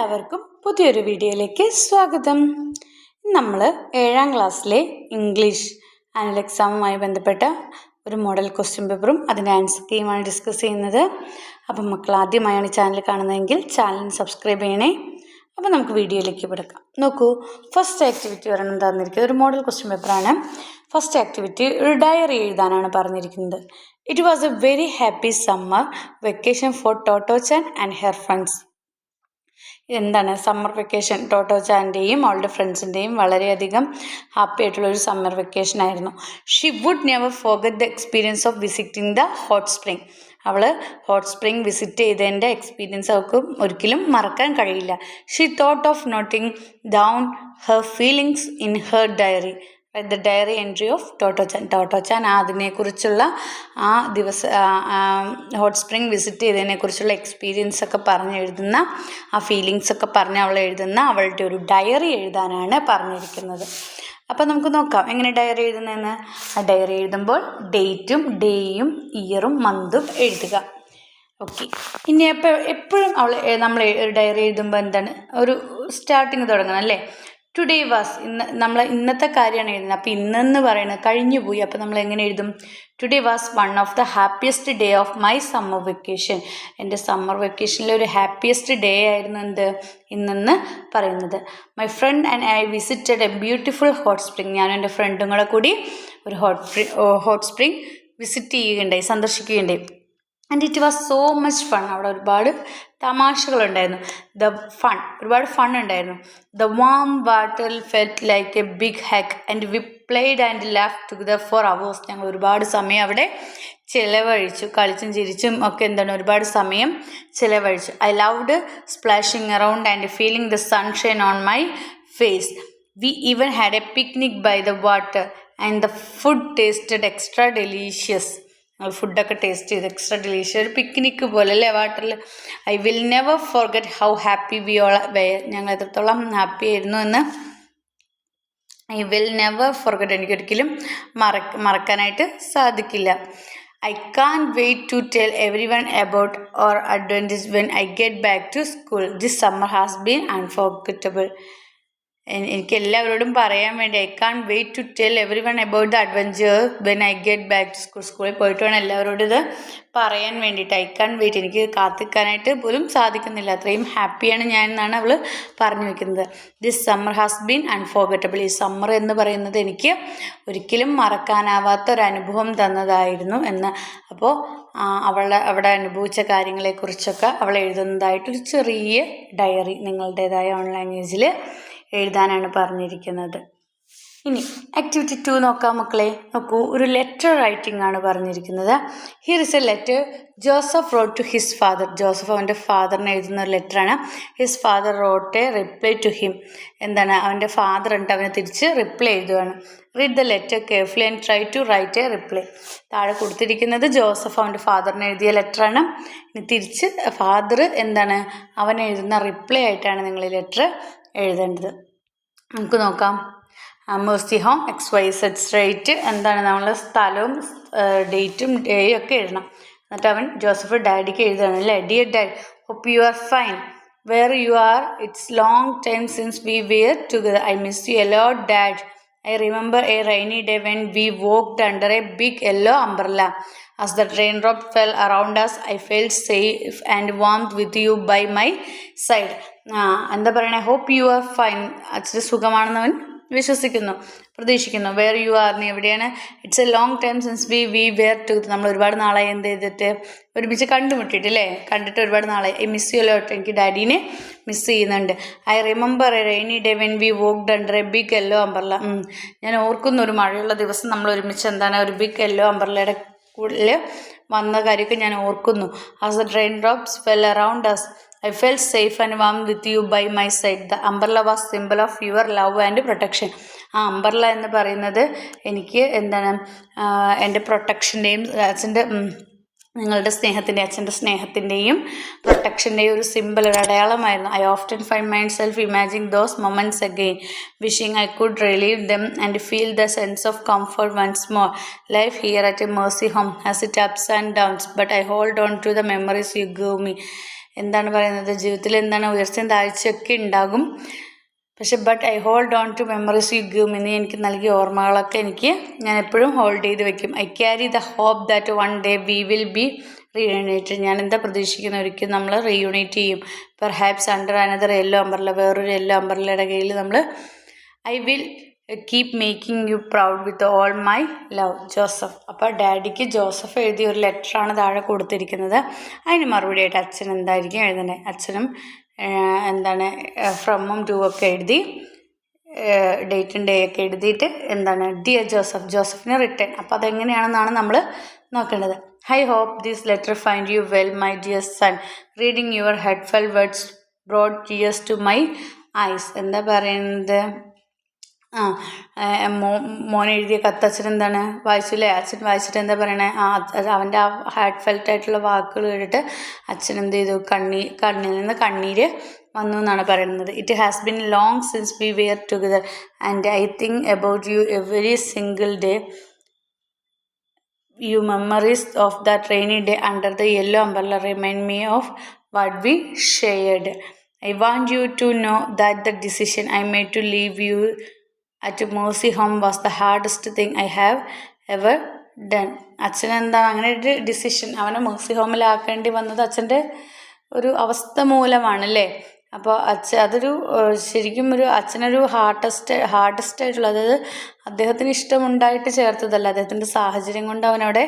എല്ലാവർക്കും പുതിയൊരു വീഡിയോയിലേക്ക് സ്വാഗതം. നമ്മൾ ഏഴാം ക്ലാസ്സിലെ ഇംഗ്ലീഷ് ആനുവൽ എക്സാമുമായി ബന്ധപ്പെട്ട ഒരു മോഡൽ ക്വസ്റ്റ്യൻ പേപ്പറും അതിന്റെ ആൻസർ കീയുമാണ് ഡിസ്കസ് ചെയ്യുന്നത്. അപ്പം മക്കൾ ആദ്യമായാണ് ചാനൽ കാണുന്നതെങ്കിൽ ചാനൽ സബ്സ്ക്രൈബ് ചെയ്യണേ. അപ്പോൾ നമുക്ക് വീഡിയോയിലേക്ക് കിടക്കാം. നോക്കൂ ഫസ്റ്റ് ആക്ടിവിറ്റി ഒരെണ്ണം തന്നിരിക്കുന്നത് ഒരു മോഡൽ ക്വസ്റ്റ്യൻ പേപ്പറാണ്. ഫസ്റ്റ് ആക്ടിവിറ്റി ഒരു ഡയറി എഴുതാനാണ് പറഞ്ഞിരിക്കുന്നത്. It was a very happy summer vacation for Tottochan and her friends എന്താണ് സമ്മർ വെക്കേഷൻ ടോട്ടോ ചാന്റെയും അവളുടെ ഫ്രണ്ട്സിന്റെയും വളരെയധികം ഹാപ്പി ആയിട്ടുള്ള ഒരു സമ്മർ വെക്കേഷൻ ആയിരുന്നു. She would never forget the experience of visiting the hot spring അവൾ ഹോട്ട് സ്പ്രിംഗ് വിസിറ്റ് ചെയ്തതിന്റെ എക്സ്പീരിയൻസ് അവൾക്ക് ഒരിക്കലും മറക്കാൻ കഴിയില്ല. She thought of noting down her feelings in her diary the diary entry of Tottochan Tottochan അതിനെക്കുറിച്ചുള്ള ആ ദിവസ hot spring visit ചെയ്തതിനെക്കുറിച്ചുള്ള എക്സ്പീരിയൻസ് ഒക്കെ പറഞ്ഞ് എഴുതുന്ന ആ ഫീലിങ്സ് ഒക്കെ പറഞ്ഞ് അവൾ എഴുതുന്ന അവളുടെ ഒരു ഡയറി എഴുതാനാണ് പറഞ്ഞിരിക്കുന്നത്. അപ്പോൾ നമുക്ക് നോക്കാം എങ്ങനെ ഡയറി എഴുതുന്നതെന്ന്? ആ ഡയറി എഴുതുമ്പോൾ ഡേറ്റും ഡേയും ഇയറും മന്തും എഴുതുക. ഓക്കെ ഇനി എപ്പോൾ എപ്പോഴും അവൾ നമ്മൾ ഒരു ഡയറി എഴുതുമ്പോൾ എന്താണ്? ഒരു സ്റ്റാർട്ടിങ് തുടങ്ങണം അല്ലേ? ടുഡേ വാസ് ഇന്ന് നമ്മൾ ഇന്നത്തെ കാര്യമാണ് എഴുതുന്നത്. അപ്പോൾ ഇന്നെന്ന് പറയുന്നത് കഴിഞ്ഞു പോയി. അപ്പോൾ നമ്മൾ എങ്ങനെ എഴുതും? Today was one of the happiest day of my summer vacation എന്റെ സമ്മർ വെക്കേഷനിലെ ഒരു ഹാപ്പിയസ്റ്റ് ഡേ ആയിരുന്നു എന്ത്? ഇന്നെന്ന് പറയുന്നത്. My friend and I visited a beautiful hot spring ഞാനും എന്റെ ഫ്രണ്ടും കൂടെ കൂടി ഒരു ഹോട്ട് ഹോട്ട് സ്പ്രിങ് വിസിറ്റ് ചെയ്യുകയുണ്ടായി സന്ദർശിക്കുകയുണ്ടായി. And it was so much fun അവിടെ ഒരുപാട് തമാശകളുണ്ടായിരുന്നു. ദ ഫൺ ഒരുപാട് ഫൺ ഉണ്ടായിരുന്നു. The warm water felt like a big hug and we played and laugh together for hours ഞങ്ങൾ ഒരുപാട് സമയം അവിടെ ചിലവഴിച്ചു. കളിച്ചും ചിരിച്ചും ഒക്കെ എന്താണ് ഒരുപാട് സമയം ചിലവഴിച്ചു. I loved splashing around and feeling the sunshine on my face we even had a picnic by the water and the food tasted extra delicious ഫുഡൊക്കെ ടേസ്റ്റ് ചെയ്ത് എക്സ്ട്രാ ഡെലീഷ്യസ് ഒരു പിക്നിക്ക് പോലെ അല്ലേ? വാട്ടറിൽ I will never forget how happy we all ഞങ്ങൾ എത്രത്തോളം happy ആയിരുന്നു എന്ന് ഐ വിൽ നെവർ ഫോർഗെറ്റ് എനിക്കൊരിക്കലും മറക്ക മറക്കാനായിട്ട് സാധിക്കില്ല. I can wait to tell everyone about our adventure when I get back to school this summer has been unforgettable എനിക്ക് എല്ലാവരോടും പറയാൻ വേണ്ടി I can wait to tell everyone about the adventure when I get back to school സ്കൂളിൽ പോയിട്ട് വേണം എല്ലാവരോടും ഇത് പറയാൻ വേണ്ടിയിട്ട്. ഐ കാൺ വെയിറ്റ് എനിക്ക് കാത്തിക്കാനായിട്ട് പോലും സാധിക്കുന്നില്ല. അത്രയും ഹാപ്പിയാണ് ഞാൻ എന്നാണ് അവൾ പറഞ്ഞു വെക്കുന്നത്. This summer has been unforgettable ഈ സമ്മർ എന്ന് പറയുന്നത് എനിക്ക് ഒരിക്കലും മറക്കാനാവാത്ത ഒരു അനുഭവം തന്നതായിരുന്നു എന്ന്. അപ്പോൾ അവളുടെ അവിടെ അനുഭവിച്ച കാര്യങ്ങളെക്കുറിച്ചൊക്കെ അവൾ എഴുതുന്നതായിട്ടൊരു ചെറിയ ഡയറി നിങ്ങളുടേതായ ഓൺലൈൻ ലാംഗ്വേജിൽ എഴുതാനാണ് പറഞ്ഞിരിക്കുന്നത്. ഇനി ആക്ടിവിറ്റി ടു നോക്കാം മക്കളെ. നോക്കൂ ഒരു ലെറ്റർ റൈറ്റിംഗ് ആണ് പറഞ്ഞിരിക്കുന്നത്. Here is a letter Joseph wrote to his father Joseph അവന്റെ ഫാദറിന് എഴുതുന്ന ഒരു ലെറ്ററാണ് his father wrote a reply to him എന്താണ്? അവന്റെ ഫാദർ ഉണ്ട് അവനെ തിരിച്ച് റിപ്ലൈ എഴുതുകയാണ് read the letter carefully and try to write a reply താഴെ കൊടുത്തിരിക്കുന്നത് ജോസഫ് അവന്റെ ഫാദറിന് എഴുതിയ ലെറ്ററാണ് ഇനി തിരിച്ച് ഫാദർ എന്താണ്? അവൻ എഴുതുന്ന റിപ്ലൈ ആയിട്ടാണ് നിങ്ങൾ ഈ ലെറ്റർ എഴുതേണ്ടത്. നമുക്ക് നോക്കാം. Mercy home X Y Z street എന്താണ് നമ്മൾ സ്ഥലവും ഡേറ്റും ഡേയും ഒക്കെ എഴുതണം. എന്നിട്ട് അവൻ ജോസഫ് ഡാഡിക്ക് എഴുതുകയാണ് അല്ലേ? Dear dad hope you are fine where you are it's long time since we were together I miss you a lot dad I remember a rainy day when we walked under a big yellow umbrella. As the raindrop fell around us, I felt safe and warmed with you by my side. എന്താ പറയണേ? Hope you are fine അച്ഛന് സുഖമാണെന്നവൻ വിശ്വസിക്കുന്നു പ്രതീക്ഷിക്കുന്നു. Where you are നീ എവിടെയാണ്? It's a long time since we we were to നമ്മൾ ഒരുപാട് നാളായി എന്ത് ചെയ്തിട്ട് ഒരുമിച്ച് കണ്ടുമുട്ടിയിട്ട് അല്ലേ കണ്ടിട്ട് ഒരുപാട് നാളായി. ഐ മിസ് യു ലോട്ട് എനിക്ക് ഡാഡീനെ മിസ് ചെയ്യുന്നുണ്ട്. I remember a rainy day when we walked under a big yellow umbrella ഞാൻ ഓർക്കുന്ന ഒരു മഴയുള്ള ദിവസം നമ്മൾ ഒരുമിച്ച് എന്താണ്? ഒരു ബിഗ് യെല്ലോ അമ്പർലയുടെ കൂടുതൽ വന്ന കാര്യമൊക്കെ ഞാൻ ഓർക്കുന്നു. As the train drops fell around as I fell safe and warm with you by my side the umbrella was simple of your love and protection ആ അംബർല എന്ന് പറയുന്നത് എനിക്ക് എന്താണ് എന്റെ പ്രൊട്ടക്ഷന്റെയും അച്ഛന്റെ നിങ്ങളുടെ സ്നേഹത്തിന്റെ അച്ഛന്റെ സ്നേഹത്തിന്റെയും പ്രൊട്ടക്ഷന്റെയും ഒരു സിമ്പിൾ ഒരു അടയാളമായിരുന്നു. I often find mind self imagine those moments again wishing I could relive them and feel the sense of comfort once more life here at a Mercy Home has it ups and downs but I hold on to the memories you give me എന്താണ് പറയുന്നത്? ജീവിതത്തിൽ എന്താണ് ഉയർച്ചയും താഴ്ചയൊക്കെ ഉണ്ടാകും. പക്ഷെ but I hold on to memories you give എന്ന് എനിക്ക് നൽകിയ ഓർമ്മകളൊക്കെ എനിക്ക് ഞാൻ എപ്പോഴും ഹോൾഡ് ചെയ്ത് വെക്കും. I carry the hope that one day we will be reunited ഞാൻ എന്താ പ്രതീക്ഷിക്കുന്ന? ഒരിക്കലും നമ്മൾ റീയൂണേറ്റ് ചെയ്യും. Perhaps under another yellow umbrella വേറൊരു യെല്ലോ അമ്പർലയുടെ കയ്യിൽ നമ്മൾ I will keep making you proud with all my love Joseph. അപ്പോൾ ഡാഡിക്ക് ജോസഫ് എഴുതിയ ഒരു ലെറ്ററാണ് താഴെ കൊടുത്തിരിക്കുന്നത്. അതിന് മറുപടിയായിട്ട് അച്ഛൻ എന്തായിരിക്കും എഴുതണേ അച്ഛനും എന്താണ് ഫ്രമ്മും ടു ഒക്കെ എഴുതി ഡേറ്റും ഡേ ഒക്കെ എഴുതിയിട്ട് എന്താണ് ഡിയർ ജോസഫ് ജോസഫിന് റിട്ടേൺ അപ്പോൾ അതെങ്ങനെയാണെന്നാണ് നമ്മൾ നോക്കേണ്ടത്. I hope these letter find you well my dear son reading your head heartfelt words brought tears to my eyes എന്താ പറയുന്നത്? ആ മോൻ എഴുതിയ കത്തച്ഛൻ എന്താണ് വായിച്ചില്ലേ? അച്ഛൻ വായിച്ചിട്ട് എന്താ പറയണേ? ആ അവന്റെ ആ ഹാർട്ട് ഫെൽറ്റ് ആയിട്ടുള്ള വാക്കുകൾ കേട്ടിട്ട് അച്ഛൻ എന്ത് ചെയ്തു? കണ്ണീ കണ്ണിൽ നിന്ന് കണ്ണീര് വന്നു എന്നാണ് പറയുന്നത്. It has been long since we were together and I think about you every single day you memories of the rainy day under the yellow umbrella remind me of what we shared I want you to know that the decision I made to leave you at Mercy Home was the hardest thing I have ever done അച്ഛൻ എന്താ അങ്ങനെ ഒരു decision അവനെ Mercy ഹോമിലാക്കേണ്ടി വന്നത് അച്ഛന്റെ ഒരു അവസ്ഥ മൂലമാണ് അല്ലേ അപ്പോൾ അച്ഛൻ അതൊരു ശരിക്കും ഒരു അച്ഛനൊരു ഹാർഡസ്റ്റ് ഹാർഡസ്റ്റ് ആയിട്ടുള്ള അതായത് അദ്ദേഹത്തിന് ഇഷ്ടമുണ്ടായിട്ട് ചേർത്തതല്ല. അദ്ദേഹത്തിന്റെ സാഹചര്യം കൊണ്ട് അവനവിടെ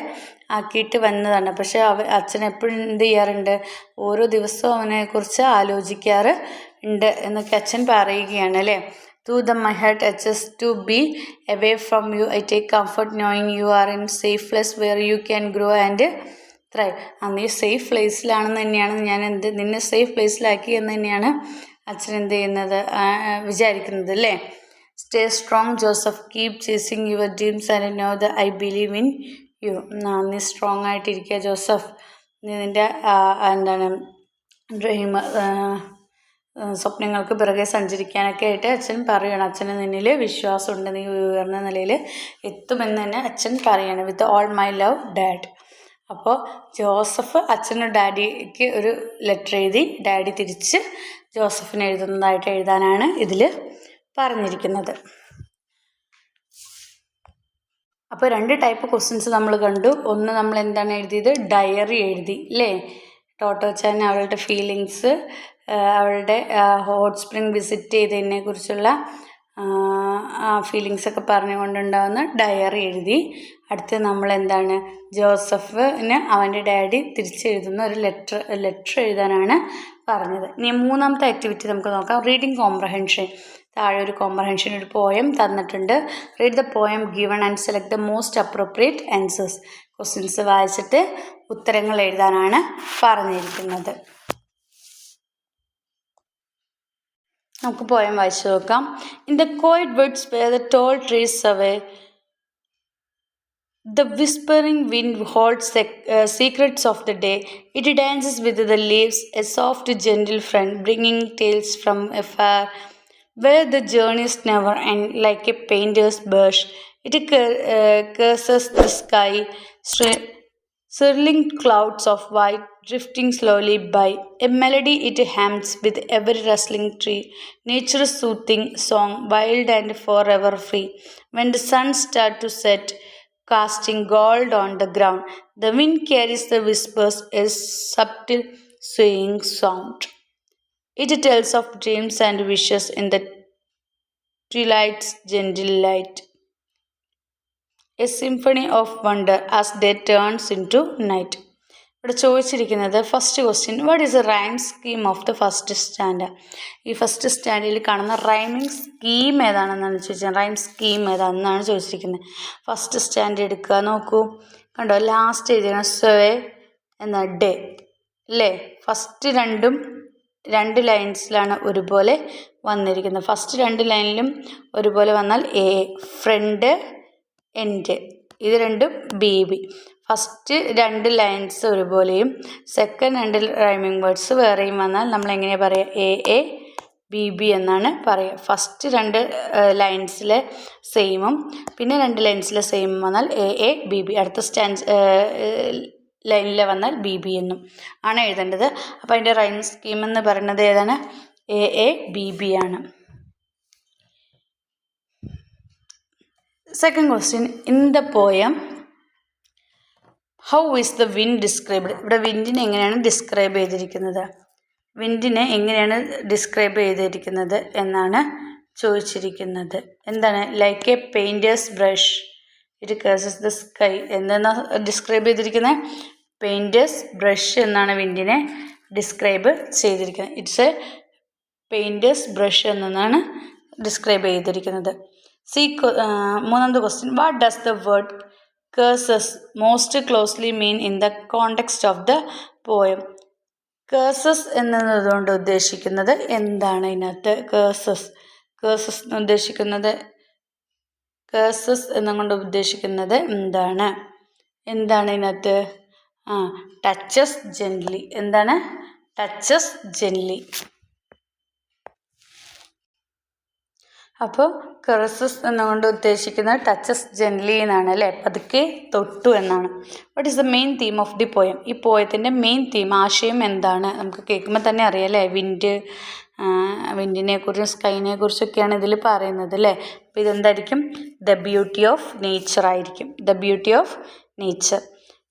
ആക്കിയിട്ട് വന്നതാണ്. പക്ഷേ അവ അച്ഛൻ എപ്പോഴും എന്ത് ചെയ്യാറുണ്ട്? ഓരോ ദിവസവും അവനെക്കുറിച്ച് ആലോചിക്കാറ് ഉണ്ട് എന്നൊക്കെ അച്ഛൻ പറയുകയാണ് അല്ലേ? Though the my heart aches to be away from you, I take comfort knowing you are in safe place where you can grow and thrive. ആ നീ സേഫ് പ്ലേസിലാണെന്ന് തന്നെയാണ് ഞാൻ എന്ത് നിന്നെ സേഫ് പ്ലേസിലാക്കി എന്ന് തന്നെയാണ് അച്ഛൻ എന്ത് ചെയ്യുന്നത് വിചാരിക്കുന്നത് അല്ലേ? Stay strong Joseph keep chasing your dreams and know the I believe in you നീ സ്ട്രോങ് ആയിട്ടിരിക്കുക ജോസഫ്. നീ നിന്റെ എന്താണ് ഡ്രീം സ്വപ്നങ്ങൾക്ക് പിറകെ സഞ്ചരിക്കാനൊക്കെ ആയിട്ട് അച്ഛൻ പറയണം. അച്ഛന് നിന്നിൽ വിശ്വാസമുണ്ട്. നീ ഉയർന്ന നിലയിൽ എത്തുമെന്ന് തന്നെ അച്ഛൻ പറയണം with all my love dad അപ്പോൾ ജോസഫ് അച്ഛനും ഡാഡിക്ക് ഒരു ലെറ്റർ എഴുതി ഡാഡി തിരിച്ച് ജോസഫിന് എഴുതുന്നതായിട്ട് എഴുതാനാണ് ഇതിൽ പറഞ്ഞിരിക്കുന്നത്. അപ്പോൾ രണ്ട് ടൈപ്പ് ക്വസ്റ്റ്യൻസ് നമ്മൾ കണ്ടു. ഒന്ന് നമ്മൾ എന്താണ് എഴുതിയത്? ഡയറി എഴുതി അല്ലേ ടോട്ടോ ചാൻ അവളുടെ ഫീലിങ്സ് അവളുടെ ഹോട്ട് സ്പ്രിങ് വിസിറ്റ് ചെയ്തതിനെ കുറിച്ചുള്ള ഫീലിങ്സൊക്കെ പറഞ്ഞുകൊണ്ടുണ്ടാകുന്ന ഡയറി എഴുതി. അടുത്ത് നമ്മൾ എന്താണ് ജോസഫിന് അവന്റെ ഡാഡി തിരിച്ചെഴുതുന്ന ഒരു ലെറ്റർ ലെറ്റർ എഴുതാനാണ് പറഞ്ഞത്. ഇനി മൂന്നാമത്തെ ആക്ടിവിറ്റി നമുക്ക് നോക്കാം. റീഡിങ് കോംപ്രഹെൻഷൻ താഴെ ഒരു കോംപ്രഹെൻഷൻ ഒരു പോയം തന്നിട്ടുണ്ട്. Read the poem given and select the most appropriate answers questions വായിച്ചിട്ട് ഉത്തരങ്ങൾ എഴുതാനാണ് പറഞ്ഞിരിക്കുന്നത്. നമുക്ക് പോയം വായിച്ചു നോക്കാം in the quiet woods where the tall trees away The whispering wind holds the uh, secrets of the day. It dances with the leaves, a soft, gentle friend, bringing tales from afar, where the journeys never end, like a painter's brush. It cur- uh, curses the sky, swirling clouds of white drifting slowly by. A melody it hums with every rustling tree, nature's soothing song, wild and forever free. When the sun starts to set, casting gold on the ground, the wind carries the whispers, a subtle swaying sound. It tells of dreams and wishes in the twilight's gentle light. A symphony of wonder as day turns into night. ഇവിടെ ചോദിച്ചിരിക്കുന്നത് first question what is a rhyme scheme of the first standard ഈ first സ്റ്റാൻഡേർഡിൽ കാണുന്ന rhyming scheme ഏതാണെന്നാണ് ചോദിച്ചത്? Rhyme scheme ഏതാണെന്നാണ് ചോദിച്ചിരിക്കുന്നത്. First stand എടുക്കുക നോക്കൂ. കണ്ടോ? ലാസ്റ്റ് എഴുതിയാണ് സ്വേ എന്ന ഡേ അല്ലേ ഫസ്റ്റ് രണ്ടും രണ്ട് ലൈൻസിലാണ് ഒരുപോലെ വന്നിരിക്കുന്നത്. ഫസ്റ്റ് രണ്ട് ലൈനിലും ഒരുപോലെ വന്നാൽ എ ഫ്രണ്ട് എൻഡ് ഇത് രണ്ടും ബി ബി. ഫസ്റ്റ് രണ്ട് ലൈൻസ് ഒരുപോലെയും സെക്കൻഡ് രണ്ട് റൈമിംഗ് വേർഡ്സ് വേറെയും വന്നാൽ നമ്മൾ എങ്ങനെയാണ് പറയുക എ എ ബി ബി എന്നാണ് പറയുക ഫസ്റ്റ് രണ്ട് ലൈൻസിലെ സെയിമും പിന്നെ രണ്ട് ലൈൻസിലെ സെയിമും വന്നാൽ എ എ ബി ബി അടുത്ത സ്റ്റാൻസ് ലൈനിൽ വന്നാൽ ബി ബി എന്നും ആണ് എഴുതേണ്ടത്. അപ്പോൾ അതിന്റെ റൈം സ്കീം എന്ന് പറയുന്നത് ഏതാണ്? എ എ ബി ബി ആണ്. Second question in the poem how is the wind described ഇവിടെ വിൻഡിനെ എങ്ങനെയാണ് ഡിസ്ക്രൈബ് ചെയ്തിരിക്കുന്നത്? വിൻഡിനെ എങ്ങനെയാണ് ഡിസ്ക്രൈബ് ചെയ്തിരിക്കുന്നത് എന്നാണ് ചോദിച്ചിരിക്കുന്നത്. എന്താണ്? Like a painter's brush it caresses the sky എന്താണ് ഡിസ്ക്രൈബ് ചെയ്തിരിക്കുന്നത് പെയിന്റേഴ്സ് ബ്രഷ് എന്നാണ് വിൻഡിനെ ഡിസ്ക്രൈബ് ചെയ്തിരിക്കുന്നത്. ഇറ്റ്സ് എ പെയിന്റേഴ്സ് ബ്രഷ് എന്നാണ് ഡിസ്ക്രൈബ് ചെയ്തിരിക്കുന്നത്. സീ മൂന്നാമത്തെ question what does the word caresses most closely mean in the context of the poem caresses എന്നതുകൊണ്ട് ഉദ്ദേശിക്കുന്നത് എന്താണ് ഇതിനകത്ത്? കേഴ്സസ് കേഴ്സസ് എന്ന് ഉദ്ദേശിക്കുന്നത് കേഴ്സസ് എന്നുകൊണ്ട് ഉദ്ദേശിക്കുന്നത് എന്താണ്? എന്താണ് ഇതിനകത്ത്? ആ ടച്ചസ് ജെൻലി എന്താണ്? ടച്ചസ് ജെൻലി അപ്പോൾ കെറസസ് എന്നുകൊണ്ട് ഉദ്ദേശിക്കുന്നത് ടച്ചസ് ജെൻലി എന്നാണ് അല്ലേ? പതുക്കെ തൊട്ടു എന്നാണ്. What is the main theme of the poem ഈ പോയത്തിന്റെ മെയിൻ തീം ആശയം എന്താണ്? നമുക്ക് കേൾക്കുമ്പോൾ തന്നെ അറിയാം അല്ലേ? വിൻഡ് വിൻഡിനെ കുറിച്ചും സ്കൈനെ കുറിച്ചൊക്കെയാണ് ഇതിൽ പറയുന്നത് അല്ലേ? അപ്പോൾ ഇതെന്തായിരിക്കും? ദ ബ്യൂട്ടി ഓഫ് നേച്ചർ ആയിരിക്കും. The beauty of nature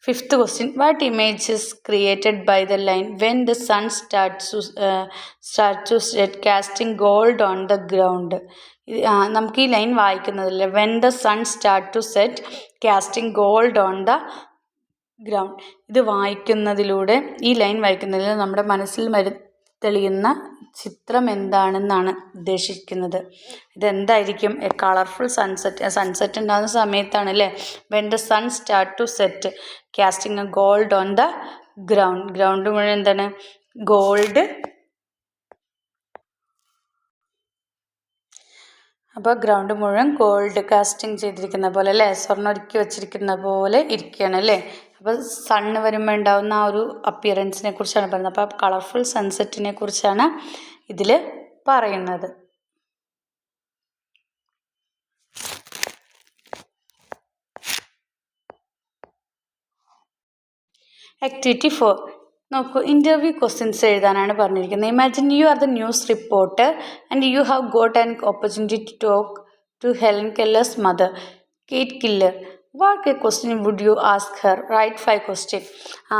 fifth question what image is created by the line when the sun start start to set casting gold on the ground നമുക്ക് ഈ line വായിക്കുന്നതില്ല when the sun start to set casting gold on the ground ഇത് വായിക്കുന്നതിലൂടെ ഈ line വായിക്കുന്നതിലൂടെ നമ്മുടെ മനസ്സിൽ വരു തെളിയുന്ന ചിത്രം എന്താണെന്നാണ് ഉദ്ദേശിക്കുന്നത്. ഇതെന്തായിരിക്കും? എ കളർഫുൾ സൺസെറ്റ് സൺസെറ്റ് ഉണ്ടാകുന്ന സമയത്താണ് അല്ലേ when the sun start to set casting a gold on the ground ground മുഴുവൻ എന്താണ്? ഗോൾഡ് അപ്പോൾ ഗ്രൗണ്ട് മുഴുവൻ ഗോൾഡ് കാസ്റ്റിംഗ് ചെയ്തിരിക്കുന്ന പോലെ അല്ലേ? സ്വർണം ഒരുക്കി വെച്ചിരിക്കുന്ന പോലെ ഇരിക്കുകയാണ് അല്ലേ? അപ്പോൾ സണ്ണ് വരുമ്പോൾ ഉണ്ടാകുന്ന ആ ഒരു അപ്പിയറൻസിനെ കുറിച്ചാണ് പറയുന്നത്. അപ്പോൾ കളർഫുൾ സൺസെറ്റിനെ കുറിച്ചാണ് ഇതിൽ പറയുന്നത്. ആക്ടിവിറ്റി ഫോർ നോക്കൂ ഇന്റർവ്യൂ ക്വസ്റ്റ്യൻസ് എഴുതാനാണ് പറഞ്ഞിരിക്കുന്നത്. Imagine you are the news reporter and you have got an opportunity to talk to Helen Keller's mother Kate Keller what a question would you ask her write five question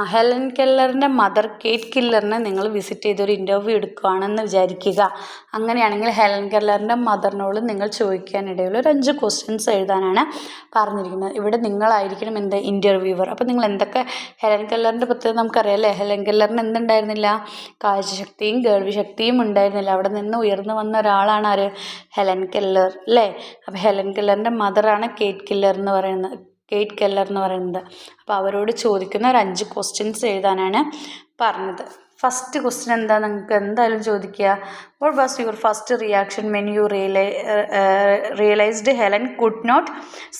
Helen കെല്ലറിന്റെ mother Kate കില്ലറിനെ നിങ്ങൾ visit ചെയ്തൊരു interview എടുക്കുകയാണെന്ന് വിചാരിക്കുക. അങ്ങനെയാണെങ്കിൽ Helen കെല്ലറിന്റെ മദറിനോട് നിങ്ങൾ ചോദിക്കാനിടയുള്ള ഒരു അഞ്ച് questions എഴുതാനാണ് പറഞ്ഞിരിക്കുന്നത്. ഇവിടെ നിങ്ങളായിരിക്കണം എന്ത് ഇന്റർവ്യൂവർ അപ്പോൾ നിങ്ങൾ എന്തൊക്കെ ഹെലൻ കെല്ലറിന്റെ പ്രത്യേകത നമുക്കറിയാം ഹെലൻ കെല്ലറിന് എന്തുണ്ടായിരുന്നില്ല? കാഴ്ചശക്തിയും കേൾവിശക്തിയും ഉണ്ടായിരുന്നില്ല. അവിടെ നിന്ന് ഉയർന്നു വന്ന ഒരാളാണ് ആര്? ഹെലൻ കെല്ലർ അല്ലേ? അപ്പോൾ ഹെലൻ കെല്ലറിന്റെ മദറാണ് കേറ്റ് കില്ലർ എന്ന് പറയുന്നത്. കേറ്റ് കെല്ലർ എന്ന് പറയുന്നത്. അപ്പോൾ അവരോട് ചോദിക്കുന്ന ഒരു അഞ്ച് ക്വസ്റ്റ്യൻസ് എഴുതാനാണ് പറഞ്ഞത്. ഫസ്റ്റ് ക്വസ്റ്റ്യൻ എന്താ? നിങ്ങൾക്ക് എന്തായാലും ചോദിക്കുക. What was your first reaction when you realise realised Helen could not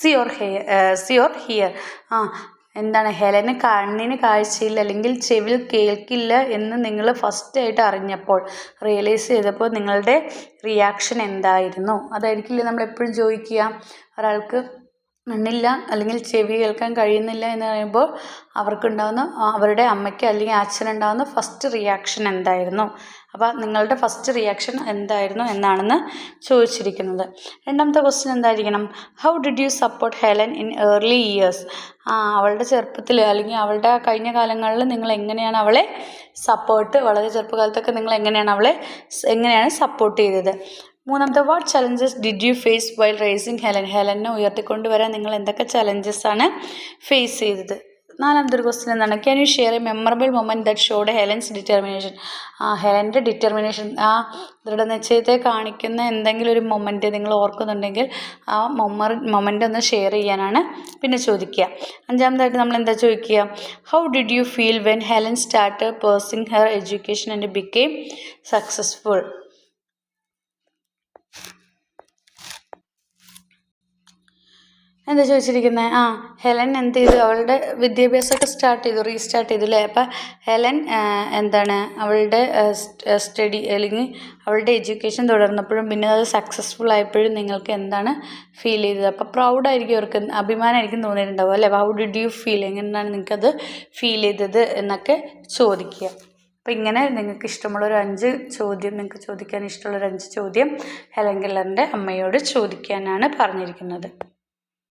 see or hear see or hear ആ എന്താണ്? ഹെലന് കണ്ണിന് കാഴ്ചയില്ല അല്ലെങ്കിൽ ചെവിൽ കേൾക്കില്ല എന്ന് നിങ്ങൾ ഫസ്റ്റ് ആയിട്ട് അറിഞ്ഞപ്പോൾ റിയലൈസ് ചെയ്തപ്പോൾ നിങ്ങളുടെ റിയാക്ഷൻ എന്തായിരുന്നു? അതായിരിക്കില്ലേ നമ്മൾ എപ്പോഴും ചോദിക്കുക. ഒരാൾക്ക് കണ്ണില്ല അല്ലെങ്കിൽ ചെവി കേൾക്കാൻ കഴിയുന്നില്ല എന്ന് പറയുമ്പോൾ അവർക്കുണ്ടാകുന്ന അവരുടെ അമ്മയ്ക്ക് അല്ലെങ്കിൽ അച്ഛനുണ്ടാകുന്ന ഫസ്റ്റ് റിയാക്ഷൻ എന്തായിരുന്നു? അപ്പോൾ നിങ്ങളുടെ ഫസ്റ്റ് റിയാക്ഷൻ എന്തായിരുന്നു എന്നാണെന്ന് ചോദിച്ചിരിക്കുന്നത്. രണ്ടാമത്തെ ക്വസ്റ്റ്യൻ എന്തായിരിക്കണം? How did you support Helen in early years അവളുടെ ചെറുപ്പത്തിൽ അല്ലെങ്കിൽ അവളുടെ കഴിഞ്ഞ കാലങ്ങളിൽ നിങ്ങൾ എങ്ങനെയാണ് അവളെ സപ്പോർട്ട് വളരെ ചെറുപ്പകാലത്തൊക്കെ നിങ്ങൾ എങ്ങനെയാണ് അവളെ എങ്ങനെയാണ് സപ്പോർട്ട് ചെയ്തത്? മൂന്നാമത്തെ what challenges did you face while raising Helen ഹെലനെ ഉയർത്തിക്കൊണ്ടുവരാൻ നിങ്ങൾ എന്തൊക്കെ ചലഞ്ചസ് ആണ് ഫേസ് ചെയ്തത്? നാലാമത്തെ ഒരു ക്വസ്റ്റ്യൻ എന്താണ്? Can you share a memorable moment that showed Helen's determination ആ ഹെലന്റെ ഡിറ്റർമിനേഷൻ ആ ദൃഢനിശ്ചയത്തെ കാണിക്കുന്ന എന്തെങ്കിലും ഒരു മൊമെന്റ് നിങ്ങൾ ഓർക്കുന്നുണ്ടെങ്കിൽ ആ മൊമ്മർ മൊമെന്റ് ഒന്ന് ഷെയർ ചെയ്യാനാണ് പിന്നെ ചോദിക്കുക. അഞ്ചാമതായിട്ട് നമ്മൾ എന്താ ചോദിക്കുക? How did you feel when Helen start pursuing her education and became successful എന്താ ചോദിച്ചിരിക്കുന്നത് ആ ഹെലൻ എന്ത് ചെയ്തു അവളുടെ വിദ്യാഭ്യാസമൊക്കെ സ്റ്റാർട്ട് ചെയ്തു റീസ്റ്റാർട്ട് ചെയ്തു അല്ലേ? അപ്പം ഹെലൻ എന്താണ് അവളുടെ സ്റ്റഡി അല്ലെങ്കിൽ അവളുടെ എഡ്യൂക്കേഷൻ തുടർന്നപ്പോഴും പിന്നെ അത് സക്സസ്ഫുൾ ആയപ്പോഴും നിങ്ങൾക്ക് എന്താണ് ഫീൽ ചെയ്തത്? അപ്പം പ്രൗഡായിരിക്കും അവർക്ക് അഭിമാനമായിരിക്കും തോന്നിയിട്ടുണ്ടാവും അല്ലേ? ഹൗ ഡിഡ് യു ഫീൽ എങ്ങനെയാണ് നിങ്ങൾക്കത് ഫീൽ ചെയ്തത് എന്നൊക്കെ ചോദിക്കുക. അപ്പം ഇങ്ങനെ നിങ്ങൾക്ക് ഇഷ്ടമുള്ള ഒരു അഞ്ച് ചോദ്യം നിങ്ങൾക്ക് ചോദിക്കാൻ ഇഷ്ടമുള്ള ഒരു അഞ്ച് ചോദ്യം ഹെലൻ കില്ലറിന്റെ അമ്മയോട് ചോദിക്കാനാണ് പറഞ്ഞിരിക്കുന്നത്.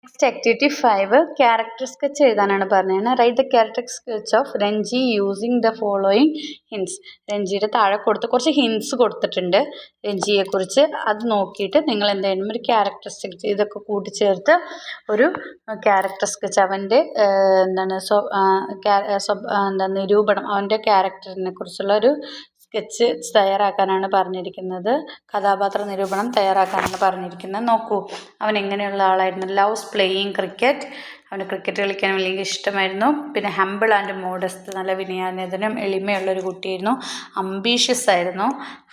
Next activity five character sketch എഴുതാനാണ് പറഞ്ഞത് write the character sketch of Ranji using the following hints രഞ്ജിയുടെ താഴെ കൊടുത്ത് കുറച്ച് ഹിൻസ് കൊടുത്തിട്ടുണ്ട്. രഞ്ജിയെക്കുറിച്ച് അത് നോക്കിയിട്ട് നിങ്ങൾ എന്ത് ചെയ്യണം ഒരു ക്യാരക്ടർ സ്കെച്ച് ഇതൊക്കെ കൂട്ടിച്ചേർത്ത് ഒരു ക്യാരക്ടർ സ്കെച്ച് അവന്റെ എന്താണ് സ്വ എന്താ നിരൂപണം അവന്റെ ക്യാരക്ടറിനെ കുറിച്ചുള്ള ഒരു സ്കെച്ച് തയ്യാറാക്കാനാണ് പറഞ്ഞിരിക്കുന്നത്. കഥാപാത്ര നിരൂപണം തയ്യാറാക്കാനാണ് പറഞ്ഞിരിക്കുന്നത്. നോക്കൂ അവൻ എങ്ങനെയുള്ള ആളായിരുന്നു. ലവ്സ് പ്ലേയിങ് ക്രിക്കറ്റ് അവന് ക്രിക്കറ്റ് കളിക്കാൻ വലിയ ഇഷ്ടമായിരുന്നു. പിന്നെ ഹംബിൾ ആൻഡ് മോഡസ്റ്റ് നല്ല വിനയാനതനും എളിമയുള്ള ഒരു കുട്ടിയായിരുന്നു. അംബീഷ്യസ് ആയിരുന്നു.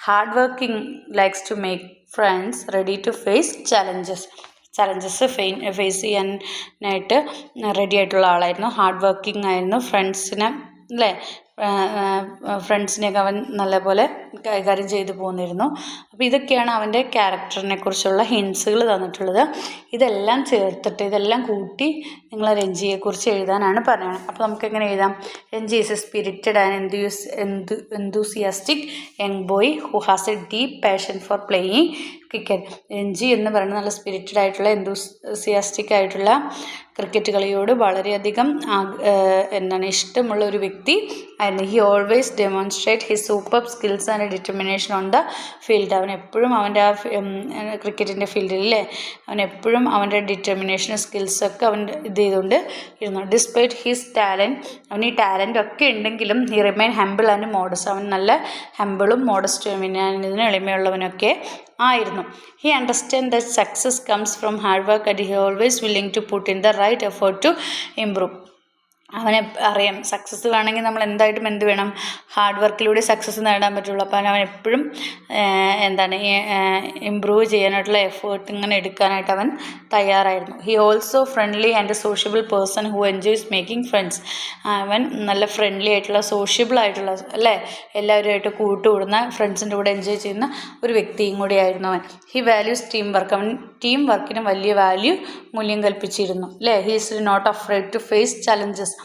Hard working likes to make friends ready to face challenges challenges face face ചെയ്യാനായിട്ട് റെഡി ആയിട്ടുള്ള ആളായിരുന്നു. ഹാർഡ് വർക്കിംഗ് ആയിരുന്നു. ഫ്രണ്ട്സിനെ അല്ലേ ഫ്രണ്ട്സിനെയൊക്കെ അവൻ നല്ലപോലെ കൈകാര്യം ചെയ്തു പോന്നിരുന്നു. അപ്പോൾ ഇതൊക്കെയാണ് അവന്റെ ക്യാരക്ടറിനെ കുറിച്ചുള്ള ഹിൻസുകൾ തന്നിട്ടുള്ളത്. ഇതെല്ലാം ചേർത്തിട്ട് ഇതെല്ലാം കൂട്ടി നിങ്ങൾ രഞ്ജിയെക്കുറിച്ച് എഴുതാനാണ് പറയുന്നത് അപ്പോൾ നമുക്ക് എങ്ങനെ എഴുതാം? Ranji is a spirited and enthus enthu enthusiastic young boy who has a deep passion for playing cricket Ranji എന്ന് പറയുന്നത് നല്ല സ്പിരിറ്റഡ് ആയിട്ടുള്ള എന്തൂസിയാസ്റ്റിക് ആയിട്ടുള്ള ക്രിക്കറ്റ് കളിയോട് വളരെയധികം എന്താണ് ഇഷ്ടമുള്ള ഒരു വ്യക്തി. ആയിരുന്നു he always demonstrate his super skills and determination on the field അവൻ എപ്പോഴും അവന്റെ ആ ക്രിക്കറ്റിന്റെ ഫീൽഡിൽ അല്ലേ? അവൻ എപ്പോഴും അവന്റെ ഡിറ്റർമിനേഷനും സ്കിൽസൊക്കെ അവൻ ഇത് ചെയ്തുകൊണ്ട് ഇരുന്നു ഡിസ്പൈറ്റ് ഹിസ് ടാലന്റ് അവൻ ഈ ടാലന്റ് ഒക്കെ ഉണ്ടെങ്കിലും he remain humble and modest അവൻ നല്ല ഹെമ്പിളും മോഡസ്റ്റും ഇതിന് എളിമയുള്ളവനൊക്കെ ആയിരുന്നു. He understand that success comes from hard work and he always willing to put in the right effort to improve അവനെ അറിയാം. സക്സസ് വേണമെങ്കിൽ നമ്മൾ എന്തായിട്ടും എന്ത് വേണം? ഹാർഡ് വർക്കിലൂടെ സക്സസ് നേടാൻ പറ്റുള്ളൂ. അപ്പോൾ അവൻ എപ്പോഴും എന്താണ് ഇമ്പ്രൂവ് ചെയ്യാനായിട്ടുള്ള എഫേർട്ട് ഇങ്ങനെ എടുക്കാനായിട്ട് അവൻ തയ്യാറായിരുന്നു. He also friendly and sociable person who enjoys making friends അവൻ നല്ല ഫ്രണ്ട്ലി ആയിട്ടുള്ള സോഷ്യബിൾ ആയിട്ടുള്ള അല്ലേ? എല്ലാവരുമായിട്ട് കൂട്ടുകൂടുന്ന ഫ്രണ്ട്സിന്റെ കൂടെ എൻജോയ് ചെയ്യുന്ന ഒരു വ്യക്തിയും കൂടിയായിരുന്നു അവൻ. ഹി വാല്യൂസ് ടീം വർക്ക് അവൻ ടീം വർക്കിന് വലിയ വാല്യൂ മൂല്യം കൽപ്പിച്ചിരുന്നു. അല്ലേ? He is not afraid to face challenges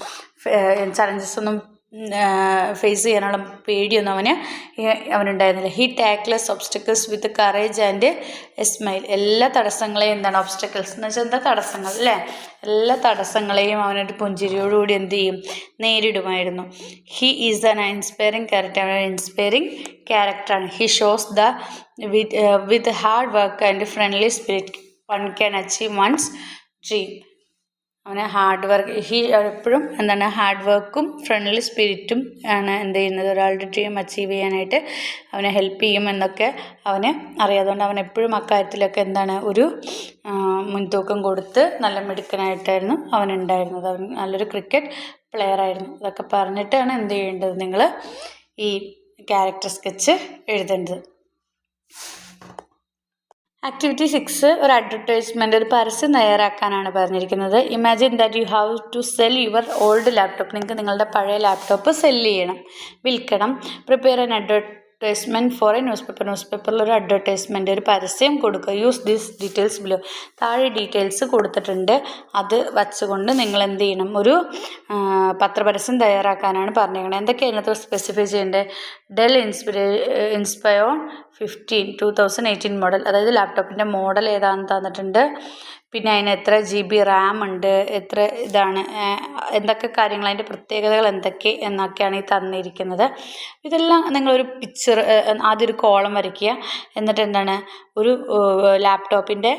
challenges ഒന്നും ഫേസ് ചെയ്യാനുള്ള പേടിയൊന്നും അവന് അവനുണ്ടായിരുന്നില്ല. He tackles obstacles with courage and smile എല്ലാ തടസ്സങ്ങളെയും എന്താണ് ഒബ്സ്റ്റക്കിൾസ് എന്ന് വെച്ചാൽ എന്താ തടസ്സങ്ങൾ അല്ലേ? എല്ലാ തടസ്സങ്ങളെയും അവനൊരു പുഞ്ചിരിയോടുകൂടി എന്ത് ചെയ്യും? നേരിടുമായിരുന്നു. He is an inspiring character അവൻ ഇൻസ്പയറിങ് ക്യാരക്ടറാണ് he shows the with with hard work and friendly spirit one can achieve one's dream അവന് ഹാർഡ് വർക്ക് ഹി എപ്പോഴും എന്താണ് ഹാർഡ് വർക്കും ഫ്രണ്ട്ലി സ്പിരിറ്റും ആണ് എന്ത് ചെയ്യുന്നത്. ഒരാളുടെ ഡ്രീം അച്ചീവ് ചെയ്യാനായിട്ട് അവനെ ഹെൽപ്പ് ചെയ്യും എന്നൊക്കെ അവന് അറിയാം. അതുകൊണ്ട് അവൻ എപ്പോഴും അക്കാര്യത്തിലൊക്കെ എന്താണ് ഒരു മുൻതൂക്കം കൊടുത്ത് നല്ല മിടുക്കനായിട്ടായിരുന്നു അവൻ ഉണ്ടായിരുന്നത്. അവൻ നല്ലൊരു ക്രിക്കറ്റ് പ്ലെയർ ആയിരുന്നു. അതൊക്കെ പറഞ്ഞിട്ടാണ് എന്ത് ചെയ്യേണ്ടത്? നിങ്ങൾ ഈ ക്യാരക്ടർ സ്കെച്ച് എഴുതേണ്ടത്. ആക്ടിവിറ്റി സിക്സ് ഒരു അഡ്വർടൈസ്മെന്റ് ഒരു പരസ്യം തയ്യാറാക്കാനാണ് പറഞ്ഞിരിക്കുന്നത്. Imagine that you have to sell your old laptop നിങ്ങൾക്ക് നിങ്ങളുടെ പഴയ ലാപ്ടോപ്പ് സെല്ല് ചെയ്യണം വിൽക്കണം. Prepare an advertisement for a newspaper news പേപ്പറിൽ ഒരു അഡ്വർടൈസ്മെന്റ് ഒരു പരസ്യം കൊടുക്കുക. യൂസ് ദിസ് ഡീറ്റെയിൽസ് ബിലോ താഴെ ഡീറ്റെയിൽസ് കൊടുത്തിട്ടുണ്ട്. അത് വച്ചുകൊണ്ട് നിങ്ങൾ എന്ത് ചെയ്യണം? ഒരു പത്രപരസ്യം തയ്യാറാക്കാനാണ് പറഞ്ഞിരിക്കുന്നത്. എന്തൊക്കെയാണ് അതിനകത്ത് സ്പെസിഫൈ ചെയ്യേണ്ടത്? Dell Inspiron Inspiron fifteen two thousand eighteen model അതായത് ലാപ്ടോപ്പിന്റെ മോഡൽ ഏതാണെന്ന് തന്നിട്ടുണ്ട്. പിന്നെ അതിന് എത്ര ജി ബി റാം ഉണ്ട് എത്ര ഇതാണ് എന്തൊക്കെ കാര്യങ്ങൾ അതിന്റെ പ്രത്യേകതകൾ എന്തൊക്കെ എന്നൊക്കെയാണ് ഈ തന്നിരിക്കുന്നത്. ഇതെല്ലാം നിങ്ങളൊരു പിക്ചർ ആദ്യം ഒരു കോളം വരയ്ക്കുക. എന്നിട്ട് എന്താണ് ഒരു ലാപ്ടോപ്പിന്റെ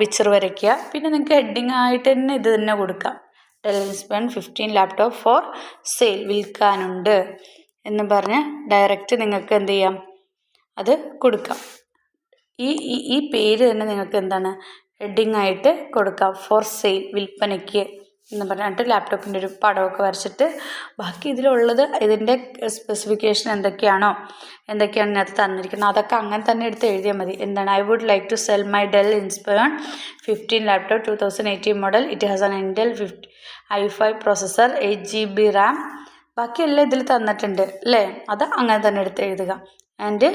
പിക്ചർ വരയ്ക്കുക. പിന്നെ നിങ്ങൾക്ക് ഹെഡിങ് ആയിട്ട് തന്നെ ഇത് തന്നെ കൊടുക്കാം. Dell Inspiron fifteen laptop for sale വിൽക്കാനുണ്ട് എന്ന് പറഞ്ഞ് ഡയറക്റ്റ് നിങ്ങൾക്ക് എന്ത് ചെയ്യാം? അത് കൊടുക്കാം. ഈ ഈ ഈ പേര് തന്നെ നിങ്ങൾക്ക് എന്താണ്? ഹെഡിങ് ആയിട്ട് കൊടുക്കാം. ഫോർ സെയിൽ വിൽപ്പനയ്ക്ക് എന്ന് പറഞ്ഞിട്ട് ലാപ്ടോപ്പിന്റെ ഒരു പടമൊക്കെ വരച്ചിട്ട് ബാക്കി ഇതിലുള്ളത് ഇതിന്റെ സ്പെസിഫിക്കേഷൻ എന്തൊക്കെയാണോ എന്തൊക്കെയാണ് ഇതിനകത്ത് തന്നിരിക്കുന്നത് അതൊക്കെ അങ്ങനെ തന്നെ എടുത്ത് എഴുതിയാൽ മതി. എന്താണ്? I would like to sell my Dell Inspiron fifteen laptop two thousand eighteen model it has an Intel fifty I five processor eight G B RAM ബാക്കിയെല്ലാം ഇതിൽ തന്നിട്ടുണ്ട് അല്ലേ? അത് അങ്ങനെ തന്നെ എടുത്ത് എഴുതുക. And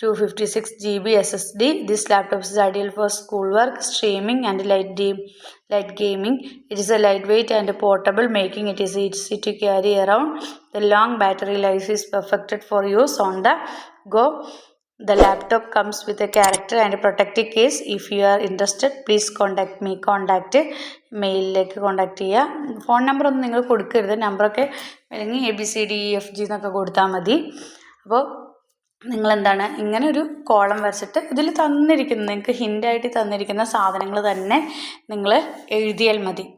two fifty six G B S S D this laptop is ideal for school work streaming and light D light gaming it is a lightweight and portable making it is easy to carry around the long battery life is perfected for use on the go the laptop comes with a character and protective case if you are interested please contact me contact മെയിലിലേക്ക് contact ചെയ്യുക phone number ഒന്നും നിങ്ങൾ കൊടുക്കരുത്. നമ്പറൊക്കെ അല്ലെങ്കിൽ A B C D F G എന്നൊക്കെ കൊടുത്താൽ മതി. അപ്പോൾ നിങ്ങളെന്താണ് ഇങ്ങനെ ഒരു കോളം വരച്ചിട്ട് ഇതിൽ തന്നിരിക്കുന്ന നിങ്ങൾക്ക് ഹിന്റായിട്ട് തന്നിരിക്കുന്ന സാധനങ്ങൾ തന്നെ നിങ്ങൾ എഴുതിയാൽ മതി.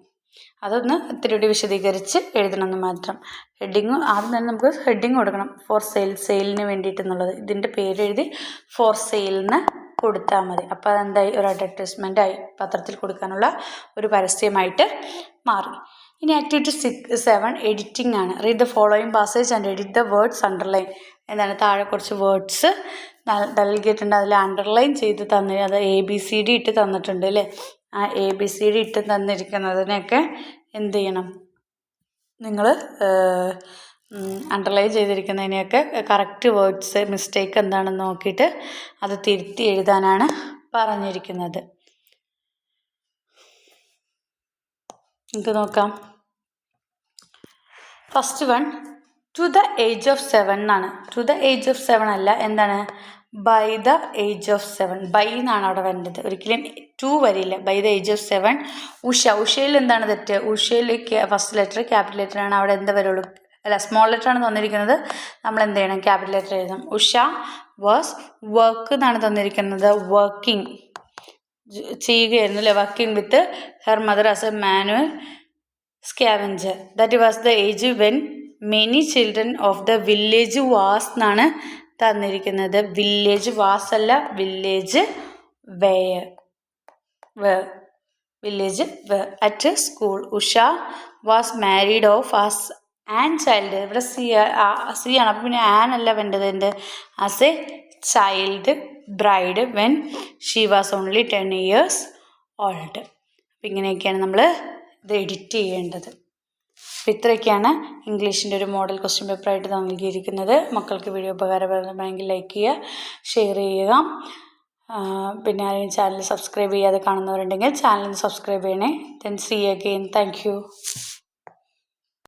അതൊന്ന് ഇത്തിരി കൂടി വിശദീകരിച്ച് എഴുതണമെന്ന് മാത്രം. ഹെഡിങ് ആദ്യം തന്നെ നമുക്ക് ഹെഡിങ് കൊടുക്കണം. ഫോർ സെയിൽ സെയിലിന് വേണ്ടിയിട്ടെന്നുള്ളത്. ഇതിന്റെ പേര് എഴുതി ഫോർ സെയിലിന് കൊടുത്താൽ മതി. അപ്പോൾ അതെന്തായി? ഒരു അഡ്വർടൈസ്മെന്റ് ആയി. പത്രത്തിൽ കൊടുക്കാനുള്ള ഒരു പരസ്യമായിട്ട് മാറി. ഇനി ആക്ടിവിറ്റി സിക്സ് സെവൻ എഡിറ്റിംഗ് ആണ്. Read the following passage and edit the words underline എന്താണ് താഴെ കുറച്ച് വേർഡ്സ് നൽകിയിട്ടുണ്ട്. അതിൽ അണ്ടർലൈൻ ചെയ്ത് തന്നി അത് എ ബി സി ഡി ഇട്ട് തന്നിട്ടുണ്ട് അല്ലേ? ആ എ ബി സി ഡി ഇട്ട് തന്നിരിക്കുന്നതിനെയൊക്കെ എന്ത് ചെയ്യണം? നിങ്ങൾ അണ്ടർലൈൻ ചെയ്തിരിക്കുന്നതിനെയൊക്കെ കറക്റ്റ് വേർഡ്സ് മിസ്റ്റേക്ക് എന്താണെന്ന് നോക്കിയിട്ട് അത് തിരുത്തി എഴുതാനാണ് പറഞ്ഞിരിക്കുന്നത്. നമുക്ക് നോക്കാം. First one to the age of seven എന്നാണ്. To the age of seven അല്ല എന്താണ്? By the age of seven by എന്നാണ് അവിടെ വരേണ്ടത്. ഒരിക്കലും ടു വരില്ല. By the age of seven Usha ഉഷയിൽ എന്താണ് തെറ്റ്? ഉഷയിൽ ഫസ്റ്റ് ലെറ്റർ ക്യാപിറ്റൽ ലെറ്റർ ആണ് അവിടെ എന്താ വരുള്ളൂ? അല്ല സ്മോൾ ലെറ്റർ ആണ് തന്നിരിക്കുന്നത്. നമ്മൾ എന്ത് ചെയ്യണം? ക്യാപിറ്റൽ ലെറ്റർ എഴുതും ഉഷ വാസ് വർക്ക് എന്നാണ് തന്നിരിക്കുന്നത്. വർക്കിംഗ് ചെയ്യുകയായിരുന്നു അല്ലേ? Working with her mother as a manual scavenger that was the age when many children of the village was എന്നാണ് തന്നിരിക്കുന്നത്. വില്ലേജ് വാസ് അല്ല village where we village at school Usha was married off as an child ഇവിടെ സി സി ആണ്. അപ്പം പിന്നെ an അല്ല വേണ്ടത്. എന്റെ as a child bride when she was only ten years old അപ്പം ഇങ്ങനെയൊക്കെയാണ് നമ്മൾ ഇത് എഡിറ്റ് ചെയ്യേണ്ടത്. അപ്പോൾ ഇത്രയൊക്കെയാണ് ഇംഗ്ലീഷിന്റെ ഒരു മോഡൽ ക്വസ്റ്റ്യൻ പേപ്പറായിട്ട് നൽകിയിരിക്കുന്നത്. മക്കൾക്ക് വീഡിയോ ഉപകാരപ്രദമായെങ്കിൽ ലൈക്ക് ചെയ്യുക ഷെയർ ചെയ്യുക. പിന്നെ ആരെയും ചാനൽ സബ്സ്ക്രൈബ് ചെയ്യാതെ കാണുന്നവരുണ്ടെങ്കിൽ ചാനൽ സബ്സ്ക്രൈബ് ചെയ്യണേ. Then see again thank you